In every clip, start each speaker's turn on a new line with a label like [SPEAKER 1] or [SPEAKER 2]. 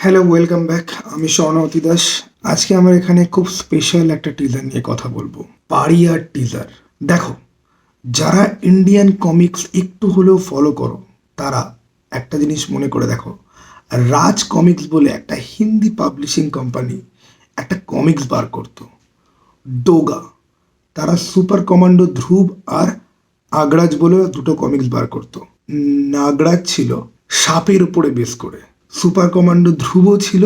[SPEAKER 1] Hello welcome back আমি স্বর্ণবতী দাস। আজকে আমার এখানে খুব স্পেশাল একটা টিজার নিয়ে কথা বলব। পারিয়ার টিজার দেখো, যারা ইন্ডিয়ান কমিক্স একটু হলেও ফলো করো, তারা একটা জিনিস মনে করে দেখো। রাজ কমিক্স বলে একটা হিন্দি পাবলিশিং কোম্পানি একটা কমিক্স বার করতো। ডোগা। তারা সুপার কমান্ডো ধ্রুব আর আগ্রাজ বলে দুটো কমিক্স বার করতো। নাগরাজ ছিল সাপের উপরে বেস করে। সুপার কমান্ডো ধ্রুব ছিল,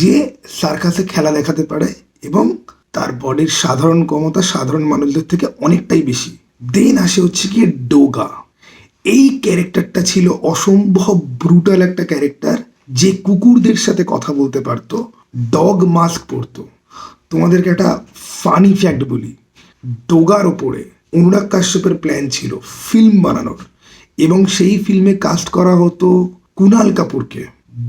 [SPEAKER 1] যে সার্কাসে খেলা দেখাতে পারে এবং তার বডির সাধারণ ক্ষমতা সাধারণ মানুষদের থেকে অনেকটাই বেশি। দেন আসে হচ্ছে কি ডোগা। এই ক্যারেক্টারটা ছিল অসম্ভব ব্রুটাল একটা ক্যারেক্টার, যে কুকুরদের সাথে কথা বলতে পারতো, ডগ মাস্ক পরতো। তোমাদেরকে একটা ফানি ফ্যাক্ট বলি, ডোগার ওপরে অনুরাগ কাশ্যপের প্ল্যান ছিল ফিল্ম বানানোর, এবং সেই ফিল্মে কাস্ট করা হতো কুনাল কাপুরকে।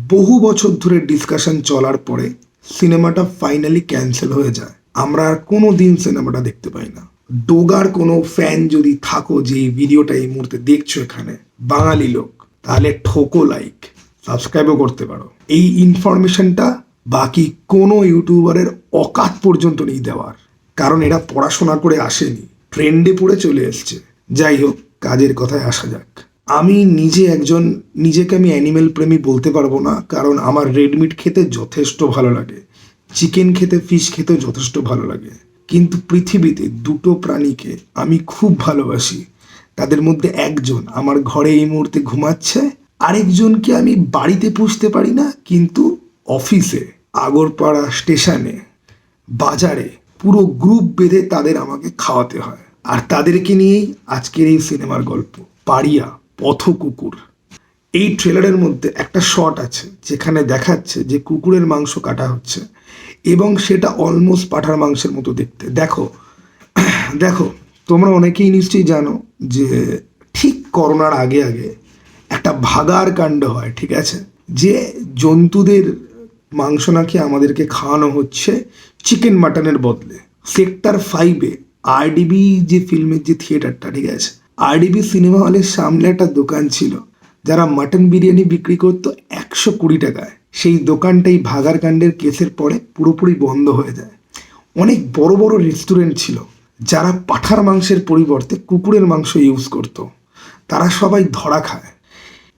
[SPEAKER 1] বহু বছর ধরে ডিসকাশন চলার পরে সিনেমাটা ফাইনালি ক্যান্সেল হয়ে যায়। আমরা আর কোনো দিন সিনেমাটা দেখতে পাই না। ডোগার কোনো ফ্যান যদি থাকো যে ভিডিওটা এই মুহূর্তে দেখছ এখানে, বাঙালি লোক, তাহলে ঠোকো লাইক সাবস্ক্রাইবও করতে পারো। এই ইনফরমেশনটা বাকি কোনো ইউটিউবারের অকাত পর্যন্ত নেই দেওয়ার। কারণ এরা পড়াশোনা করে আসেনি। ট্রেন্ডে পড়ে চলে এসছে। যাই হোক, কাজের কথায় আসা যাক। আমি নিজে একজন, নিজেকে আমি অ্যানিমেল প্রেমী বলতে পারব না, কারণ আমার রেড মিট খেতে যথেষ্ট ভালো লাগে চিকেন খেতে ফিশ খেতেও যথেষ্ট ভালো লাগে। কিন্তু পৃথিবীতে দুটো প্রাণীকে আমি খুব ভালোবাসি। তাদের মধ্যে একজন আমার ঘরে এই মুহূর্তে ঘুমাচ্ছে, আরেকজনকে আমি বাড়িতে পুষতে পারি না, কিন্তু অফিসে আগরপাড়া স্টেশনে বাজারে পুরো গ্রুপ বেঁধে তাদের আমাকে খাওয়াতে হয়। আর তাদেরকে নিয়েই আজকের এই সিনেমার গল্প। পাড়িয়া। পথ কুকুর এই ট্রেলারের মধ্যে একটা শট আছে, যেখানে দেখাচ্ছে যে কুকুরের মাংস কাটা হচ্ছে এবং সেটা অলমোস্ট পাঠার মাংসের মতো দেখতে। দেখো দেখো, তোমরা অনেকেই নিশ্চয়ই জানো যে ঠিক করোনার আগে আগে একটা ভাগার কাণ্ড হয়, ঠিক আছে? যে জন্তুদের মাংস নাকি আমাদেরকে খাওয়ানো হচ্ছে চিকেন মাটনের বদলে। সেক্টর ফাইভে আরডিবি যে ফিল্মের যে থিয়েটারটা ঠিক আছে? আরডিবি সিনেমা হলের সামনে একটা দোকান ছিল, যারা মাটন বিরিয়ানি বিক্রি করতো একশো কুড়ি টাকায়। সেই দোকানটাই ভাগার কাণ্ডের কেসের পরে পুরোপুরি বন্ধ হয়ে যায়। অনেক বড় বড় রেস্টুরেন্ট ছিল, যারা পাঠার মাংসের পরিবর্তে কুকুরের মাংস ইউজ করতো। তারা সবাই ধরা খায়।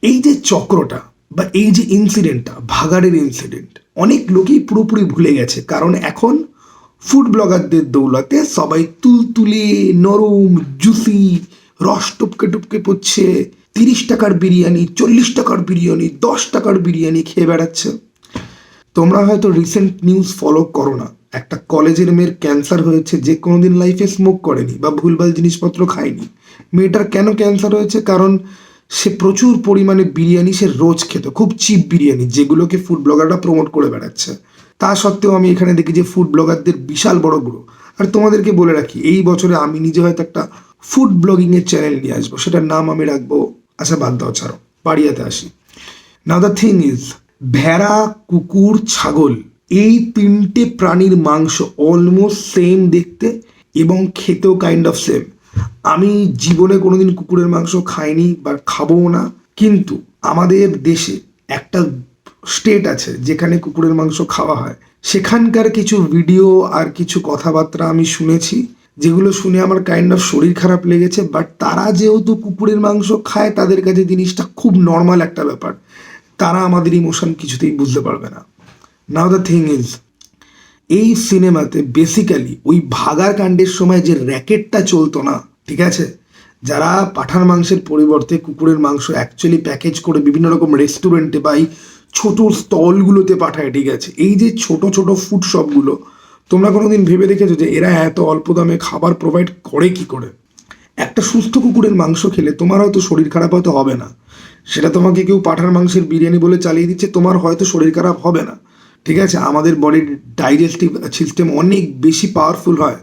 [SPEAKER 1] এই যে চক্রটা বা এই যে ইনসিডেন্টটা ভাগাড়ের ইনসিডেন্ট অনেক লোকই পুরোপুরি ভুলে গেছে। কারণ এখন ফুড ব্লগারদের দৌলতে সবাই তুলতুলে, নরম জুসি রস টুপকে টুপকে পড়ছে তিরিশ টাকার বিরিয়ানি, চল্লিশ টাকার বিরিয়ানি, দশ টাকার বিরিয়ানি খেয়ে বেড়াচ্ছে। তোমরা হয়তো রিসেন্ট নিউজ ফলো করো না। একটা কলেজের মেয়ের ক্যান্সার হয়েছে, যে কোনোদিন লাইফে স্মোক করেনি বা ভুলভাল জিনিসপত্র খায়নি। মেয়েটার কেন ক্যান্সার হয়েছে? কারণ সে প্রচুর পরিমাণে বিরিয়ানি সে রোজ খেত, খুব চিপ বিরিয়ানি, যেগুলোকে ফুড ব্লগাররা প্রমোট করে বেড়াচ্ছে। তা সত্ত্বেও আমি এখানে দেখি যে ফুড ব্লগারদের বিশাল বড় গ্রো আর তোমাদেরকে বলে রাখি, এই বছরে আমি নিজে হয়তো একটা ফুড ব্লগিংয়ের চ্যানেল নিয়ে আসব। সেটার নাম আমি রাখব আচ্ছা বাদ দাও, ছাড়ো পাড়িয়াতে আসি। নাও দ্য থিং ইজ ভেড়া, কুকুর, ছাগল, এই তিনটে প্রাণীর মাংস অলমোস্ট সেম দেখতে এবং খেতেও কাইন্ড অফ সেম আমি জীবনে কোনোদিন কুকুরের মাংস খাইনি বা খাবও না, কিন্তু আমাদের দেশে একটা স্টেট আছে যেখানে কুকুরের মাংস খাওয়া হয়। সেখানকার কিছু ভিডিও আর কিছু কথাবার্তা আমি শুনেছি। যেগুলো শুনে আমার কাইন্ড অফ শরীর খারাপ লেগেছে বাট তারা যেহেতু কুকুরের মাংস খায়, তাদের কাছে জিনিসটা খুব নর্মাল একটা ব্যাপার। তারা আমাদের ইমোশন কিছুতেই বুঝতে পারবে না। নাও দ্য থিং ইজ এই সিনেমাতে বেসিক্যালি ওই ভাগার কাণ্ডের সময় যে র্যাকেটটা চলতো না, ঠিক আছে? যারা পাঠার মাংসের পরিবর্তে কুকুরের মাংস অ্যাকচুয়ালি প্যাকেজ করে বিভিন্ন রকম রেস্টুরেন্টে বা এই ছোট স্টলগুলোতে পাঠায়, ঠিক আছে? এই যে ছোট ছোট ফুড শপগুলো তোমরা কোনোদিন ভেবে দেখেছ যে এরা এত অল্প দামে খাবার প্রোভাইড করে কি করে? একটা সুস্থ কুকুরের মাংস খেলে তোমার হয়তো শরীর খারাপ হয়তো হবে না। সেটা তোমাকে কেউ পাঠার মাংসের বিরিয়ানি বলে চালিয়ে দিচ্ছে, তোমার হয়তো শরীর খারাপ হবে না। ঠিক আছে? আমাদের বডির ডাইজেস্টিভ সিস্টেম অনেক বেশি পাওয়ারফুল হয়।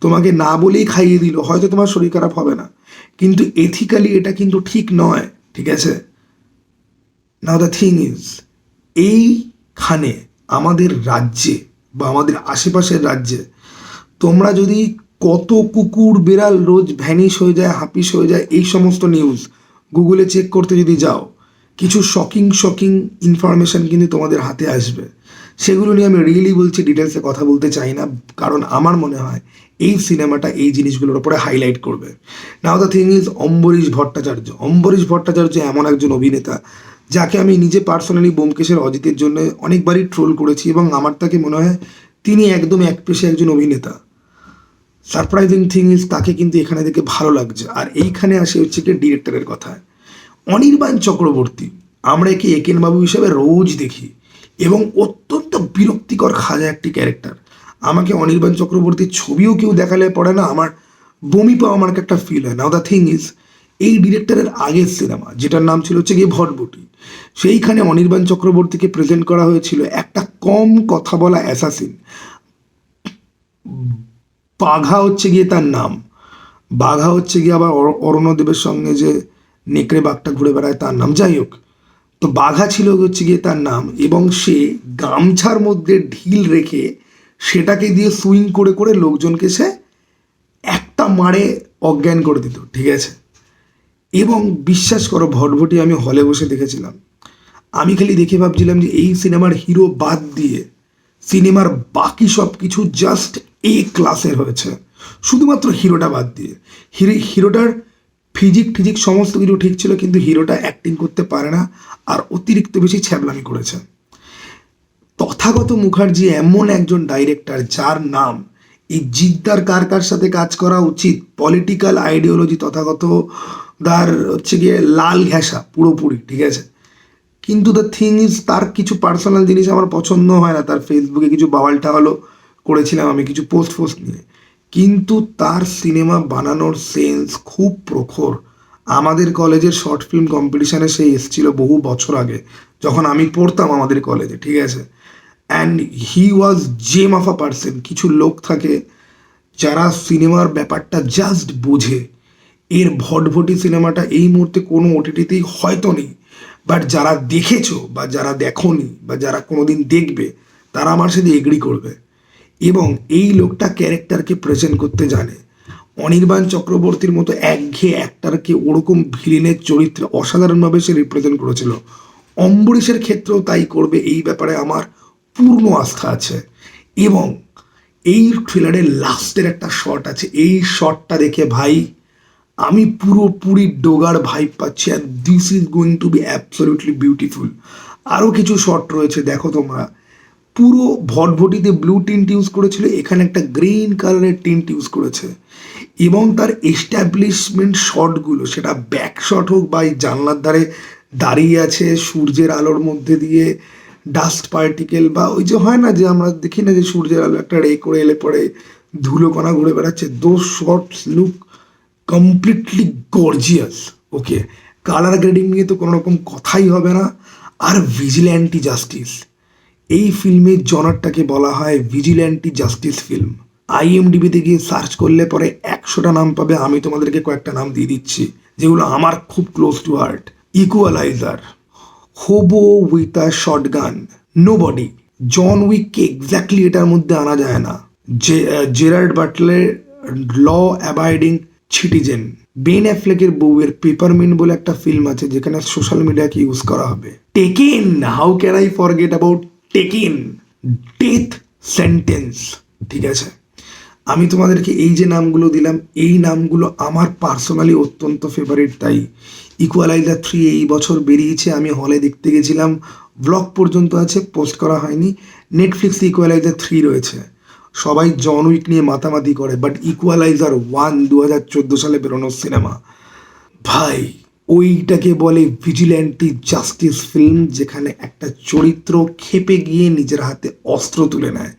[SPEAKER 1] তোমাকে না বলেই খাইয়ে দিল, হয়তো তোমার শরীর খারাপ হবে না। কিন্তু এথিক্যালি এটা কিন্তু ঠিক নয়। ঠিক আছে? নাও দ্য থিং ইজ এইখানে আমাদের রাজ্যে বা আমাদের আশেপাশের রাজ্যে। তোমরা যদি কত কুকুর, বিড়াল রোজ ভ্যানিশ হয়ে যায়, হাপিস হয়ে যায়, এই সমস্ত নিউজ গুগলে চেক করতে যদি যাও, কিছু শকিং শকিং ইনফরমেশন কিন্তু তোমাদের হাতে আসবে। সেগুলো নিয়ে আমি রিয়েলি বলছি ডিটেলসে কথা বলতে চাই না, কারণ আমার মনে হয় এই সিনেমাটা এই জিনিসগুলোর উপরে হাইলাইট করবে। Now the thing is Ambarish Bhattacharya. Ambarish Bhattacharya এমন একজন অভিনেতা যাকে আমি নিজে পার্সোনালি বোমকেশের অজিতের জন্য অনেকবারই ট্রোল করেছি এবং আমার তাকে মনে হয় তিনি একদম এক পেশে একজন অভিনেতা। সারপ্রাইজিং থিং ইজ তাকে কিন্তু এখানে দেখে ভালো লাগছে। আর এইখানে আসে হচ্ছে কি ডিরেক্টরের কথা অনির্বাণ চক্রবর্তী, আমরা একে একেন বাবু হিসেবে রোজ দেখি এবং অত্যন্ত বিরক্তিকর খাজা একটি ক্যারেক্টার আমাকে অনির্বাণ চক্রবর্তীর ছবিও কেউ দেখালে পড়ে না, আমার বমি পাওয়া আমার একটা ফিল হয়। নাও দ্য থিং ইজ এই ডিরেক্টরের আগের সিনেমা, যেটার নাম ছিল হচ্ছে গিয়ে ভটবটি সেইখানে অনির্বাণ চক্রবর্তীকে প্রেজেন্ট করা হয়েছিল একটা কম কথা বলা অ্যাসাসিন বাঘা হচ্ছে গিয়ে তার নাম। বাঘা হচ্ছে গিয়ে আবার অর- অরণ্যদেবের সঙ্গে যে নেকড়ে বাঘটা ঘুরে বেড়ায় তার নাম। যাই হোক, তো বাঘা ছিল হচ্ছে গিয়ে তার নাম এবং সে গামছার মধ্যে ঢিল রেখে সেটাকে দিয়ে সুইং করে করে লোকজনকে সে একটা মারে অজ্ঞান করে দিত। ঠিক আছে? এবং বিশ্বাস করো, ভটভটি আমি হলে বসে দেখেছিলাম। আমি খালি দেখে ভাবছিলাম যে এই সিনেমার হিরো বাদ দিয়ে সিনেমার বাকি সব কিছু জাস্ট এ ক্লাসের হয়েছে। শুধুমাত্র হিরোটা বাদ দিয়ে। হিরো হিরোটার ফিজিক ফিজিক সমস্ত কিছু ঠিক ছিল, কিন্তু হিরোটা অ্যাক্টিং করতে পারে না আর অতিরিক্ত বেশি ছ্যাবলামি করেছে। তথাগত মুখার্জি এমন একজন ডাইরেক্টর যার নাম এই জিদ্দার কার কার সাথে কাজ করা উচিত? পলিটিক্যাল আইডিওলজি তথাগত দার হচ্ছে গিয়ে লাল ঘেঁষা, পুরোপুরি, ঠিক আছে? কিন্তু দ্য থিং ইজ তার কিছু পার্সোনাল জিনিস আমার পছন্দ হয় না। তার ফেসবুকে কিছু বাওয়াল টাওয়ালও করেছিলাম আমি, কিছু পোস্ট ফোস্ট নিয়ে। কিন্তু তার সিনেমা বানানোর সেন্স খুব প্রখর। আমাদের কলেজের শর্ট ফিল্ম কম্পিটিশানে সে এসেছিল বহু বছর আগে, যখন আমি পড়তাম আমাদের কলেজে, ঠিক আছে? And he was gem of a person কিছু লোক থাকে যারা সিনেমার ব্যাপারটা জাস্ট বোঝে। এর ভটভটি সিনেমাটা এই মুহূর্তে কোনো ওটিটিতেই হয়তো নেই। বাট যারা দেখেছ বা যারা দেখোনি বা যারা কোনোদিন দেখবে, তারা আমার সাথে এগ্রি করবে। এবং এই লোকটা ক্যারেক্টারকে প্রেজেন্ট করতে জানে। অনির্বাণ চক্রবর্তীর মতো একঘেয়ে অ্যাক্টারকে ওরকম ভিলেনের চরিত্রে অসাধারণভাবে সে রিপ্রেজেন্ট করেছিল। অম্বরীশের ক্ষেত্রেও তাই করবে এই ব্যাপারে আমার পূর্ণ আস্থা আছে। এবং এই থ্রিলারের লাস্টের একটা শট আছে। এই শটটা দেখে ভাই আমি পুরোপুরি ডোগার ভাইব পাচ্ছি আর this is going to be absolutely beautiful আরও কিছু শট রয়েছে, দেখো তোমরা। পুরো ভটভটিতে ব্লু টিন্ট ইউজ করেছিল, এখানে একটা গ্রিন কালারের টিন্ট ইউজ করেছে। এবং তার এস্টাবলিশমেন্ট শটগুলো সেটা ব্যাক শট হোক বা এই জানলার ধারে দাঁড়িয়ে আছে সূর্যের আলোর মধ্যে দিয়ে ডাস্ট পার্টিকেল বা ওই যে হয় না যে আমরা দেখি না যে সূর্যের আলো একটা রে করে এলে পরে ধুলো কণা ঘুরে বেড়াচ্ছে though shorts look completely gorgeous okay colour grading নিয়ে তো কোনো রকম কথাই হবে না। আর ভিজিল্যান্টি জাস্টিস এই ফিল্মের জনারটাকে বলা হয় ভিজিল্যান্টি জাস্টিস ফিল্ম আইএমডিবিতে গিয়ে সার্চ করলে পরে একশোটা নাম পাবে। আমি তোমাদেরকে কয়েকটা নাম দিয়ে দিচ্ছি, যেগুলো আমার খুব close to heart equaliser hobo with a shotgun nobody John উইককে exactly এটার মধ্যে আনা যায় না। জেরার্ড বাটলের ল অ্যাবাইডিং সিটিজেন বেন অ্যাফ্লেকের বউয়ের পেপারমিন্ট বলে একটা ফিল্ম আছে যেখানে সোশ্যাল মিডিয়াকে ইউজ করা হবে। Taken how can I forget about Taken death sentence ঠিক আছে? আমি তোমাদেরকে এই যে নামগুলো দিলাম, এই নামগুলো আমার পার্সোনালি অত্যন্ত ফেভারিট তাই ইকুয়ালাইজার থ্রি এই বছর বেরিয়েছে, আমি হলে দেখতে গেছিলাম। ব্লগ পর্যন্ত আছে পোস্ট করা হয়নি। নেটফ্লিক্সে ইকুয়ালাইজার থ্রি রয়েছে। সবাই জন উইক নিয়ে মাতামাতি করে বাট ইকুয়ালাইজার ওয়ান দু হাজার চোদ্দ সালে বেরোনোর সিনেমা। ভাই, ওইটাকে বলে ভিজিল্যান্টি জাস্টিস ফিল্ম যেখানে একটা চরিত্র খেপে গিয়ে নিজের হাতে অস্ত্র তুলে নেয়।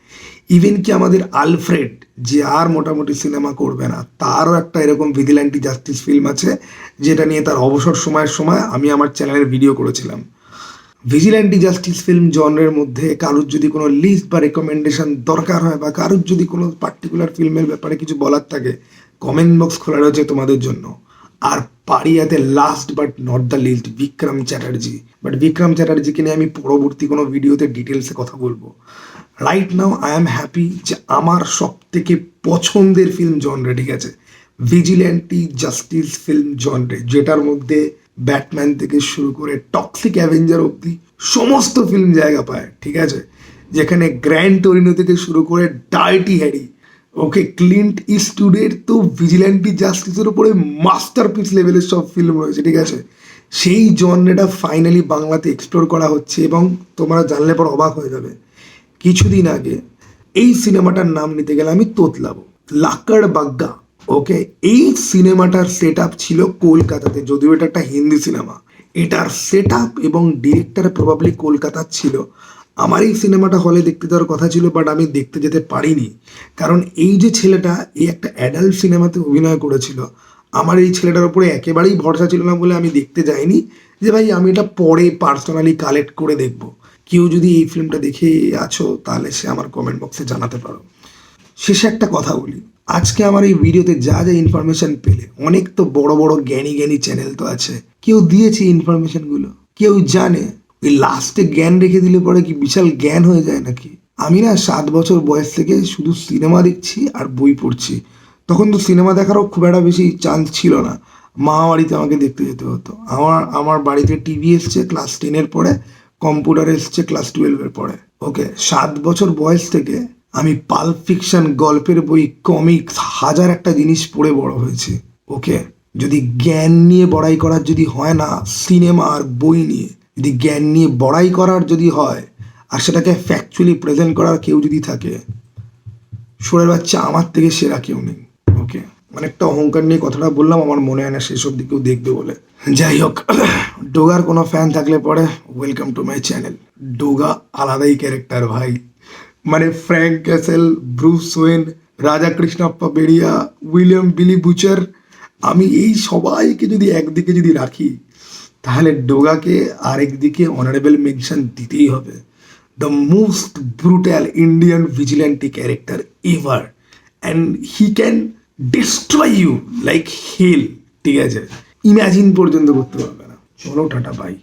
[SPEAKER 1] ইভেন কি আমাদের আলফ্রেড, যে আর মোটামুটি সিনেমা করবে না, তারও একটা এরকম ভিজিল্যান্টি জাস্টিস ফিল্ম আছে, যেটা নিয়ে তার অবসর সময়ের সময় আমি আমার চ্যানেলের ভিডিও করেছিলাম। ভিজিল্যান্টি জাস্টিস ফিল্ম জনরের মধ্যে কারোর যদি কোনো লিস্ট বা রেকমেন্ডেশন দরকার হয় বা কারোর যদি কোনো পার্টিকুলার ফিল্মের ব্যাপারে কিছু বলার থাকে কমেন্ট বক্স খোলা রয়েছে তোমাদের জন্য। আর পাড়িয়াতে last but not the least Bikram Chatterjee but Bikram চ্যাটার্জিকে নিয়ে আমি পরবর্তী কোনো ভিডিওতে ডিটেলসে কথা বলব। Right now I am happy যে আমার সব থেকে পছন্দের ফিল্ম জনরে ঠিক আছে। ভিজিল্যান্টি জাস্টিস ফিল্ম জনরে যেটার মধ্যে ব্যাটম্যান থেকে শুরু করে টক্সিক অ্যাভেঞ্জার অবধি সমস্ত ফিল্ম জায়গা পায়, ঠিক আছে? যেখানে গ্র্যান্ড টরিনো থেকে শুরু করে ডার্টি হ্যারি, ওকে ক্লিন্ট ইস্টুডের তো ভিজিল্যান্টি জাস্টিসের উপরে মাস্টারপিস লেভেলের সব ফিল্ম রয়েছে, ঠিক আছে? সেই জন্যটা ফাইনালি বাংলাতে এক্সপ্লোর করা হচ্ছে এবং তোমরা জানলে পর অবাক হয়ে যাবে। কিছুদিন আগে এই সিনেমাটার নাম নিতে গেলে আমি তোতলাবো। লাক্কাড় বাগ্গা ওকে, এই সিনেমাটার সেট ছিল কলকাতাতে, যদিও এটা একটা হিন্দি সিনেমা। এটার সেট এবং ডিরেক্টর প্রবাবলি কলকাতার ছিল। আমার এই সিনেমাটা হলে দেখতে যাওয়ার কথা ছিল বাট আমি দেখতে যেতে পারিনি। কারণ এই যে ছেলেটা, এই একটা অ্যাডাল্ট সিনেমাতে অভিনয় করেছিল, আমার এই ছেলেটার উপরে একেবারেই ভরসা ছিল না বলে আমি দেখতে যাইনি যে ভাই, আমি এটা পরে পার্সোনালি কালেক্ট করে দেখব। কেউ যদি এই ফিল্মটা দেখে আছো, তাহলে সে আমার কমেন্ট বক্সে জানাতে পারো। শেষে একটা কথা বলি। আজকে আমার এই ভিডিওতে যা যা ইনফরমেশন পেলে, অনেক তো বড় বড় জ্ঞানী জ্ঞানী চ্যানেল তো আছে। কেউ দিয়েছে ইনফরমেশনগুলো কেউ জানে? ওই লাস্টে জ্ঞান রেখে দিলে পরে কি বিশাল জ্ঞান হয়ে যায় নাকি? আমি না সাত বছর বয়স থেকে শুধু সিনেমা দেখছি আর বই পড়ছি। তখন তো সিনেমা দেখারও খুব একটা বেশি চান্স ছিল না। মা বাড়িতে আমাকে দেখতে যেতে হতো। আমার আমার বাড়িতে টিভি এসছে ক্লাস টেনের পরে কম্পিউটার এসছে ক্লাস টুয়েলভের পরে। ওকে সাত বছর বয়স থেকে আমি পাল ফিকশন গল্পের বই কমিক্স হাজার একটা জিনিস পড়ে বড় হয়েছে। ওকে? যদি জ্ঞান নিয়ে বড়াই করার যদি হয় না, সিনেমা আর বই নিয়ে, যদি জ্ঞান নিয়ে বড়াই করার যদি হয়, আর সেটাকে ফ্যাকচুয়ালি প্রেজেন্ট করার কেউ যদি থাকে, সোরের বাচ্চা আমার থেকে সেরা কেউ নেই। ওকে? অনেকটা অহংকার নিয়ে কথাটা বললাম, আমার মনে হয় না সেসব দিকেও দেখবে বলে। যাই হোক, ডোগার কোনো ফ্যান থাকলে পরে welcome to my channel Doga আলাদাই ক্যারেক্টার ভাই। মানে Frank Castle Bruce Wayne Raja Krishnappa Bairya William Billy Butcher আমি এই সবাইকে যদি একদিকে যদি রাখি, তাহলে ডোগাকে আরেকদিকে অনারেবল মেনশন দিতেই হবে। The most brutal Indian vigilante character ever and he can destroy you like hell ঠিক আছে? ইম্যাজিন পর্যন্ত করতে পারবে না। চলো টাটা বাই